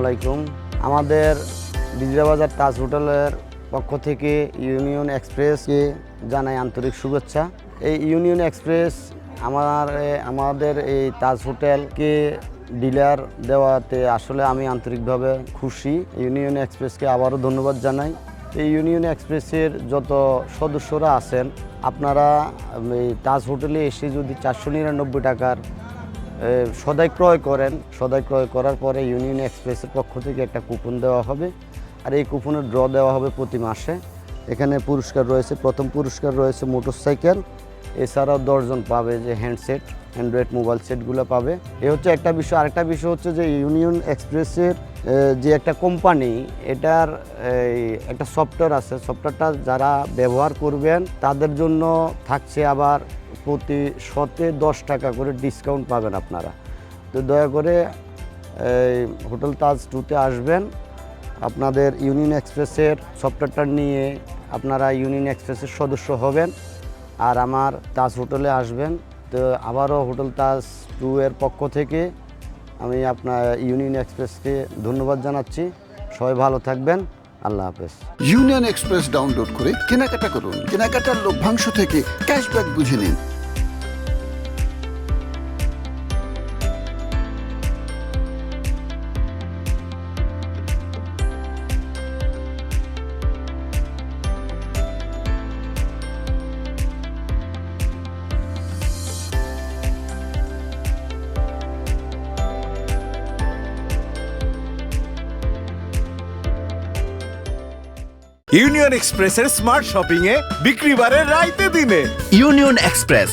আলাইকুম। আমাদের বিজয়াবাজার তাজ হোটেলের পক্ষ থেকে ইউনিয়ন এক্সপ্রেসকে জানাই আন্তরিক শুভেচ্ছা। এই ইউনিয়ন এক্সপ্রেস আমার, আমাদের এই তাজ হোটেলকে ডিলার দেওয়াতে আসলে আমি আন্তরিকভাবে খুশি। ইউনিয়ন এক্সপ্রেসকে আবারও ধন্যবাদ জানাই। এই ইউনিয়ন এক্সপ্রেসের যত সদস্যরা আছেন, আপনারা এই তাজ হোটেলে এসে যদি চারশো নিরানব্বই টাকার সদাই ক্রয় করেন। সদাই ক্রয় করার পরে ইউনিয়ন এক্সপ্রেসের পক্ষ থেকে একটা কুপন দেওয়া হবে। আর এই কুপনের ড্র দেওয়া হবে প্রতি মাসে। এখানে পুরস্কার রয়েছে। প্রথম পুরস্কার রয়েছে মোটরসাইকেল এছাড়াও দশজন পাবে যে হ্যান্ডসেট অ্যান্ড্রয়েড মোবাইল সেটগুলো পাবে। এ হচ্ছে একটা বিষয়। আরেকটা বিষয় হচ্ছে যে ইউনিয়ন এক্সপ্রেসের যে একটা কোম্পানি এটার একটা সফটওয়্যার আছে। সফটওয়্যারটা যারা ব্যবহার করবেন, তাদের জন্য থাকছে আবার প্রতি শতে দশ টাকা করে ডিসকাউন্ট পাবেন আপনারা। তো দয়া করে এই হোটেল তাজ টুতে আসবেন। আপনাদের ইউনিয়ন এক্সপ্রেসের সফটওয়্যারটা নিয়ে আপনারা ইউনিয়ন এক্সপ্রেসের সদস্য হবেন আর আমার তাজ হোটেলে আসবেন। তো আবারও হোটেল তাজ টু এর পক্ষ থেকে আমি আপনার ইউনিয়ন এক্সপ্রেসকে ধন্যবাদ জানাচ্ছি। সবাই ভালো থাকবেন। আল্লাহ হাফেজ। ইউনিয়ন এক্সপ্রেস ডাউনলোড করে কেনাকাটা করুন। কেনাকাটার লভ্যাংশ থেকে ক্যাশব্যাক বুঝে নিন। ইউনিয়ন এক্সপ্রেসের স্মার্ট শপিং এ বিক্রি বাড়ে রাইতে দিনে। Union express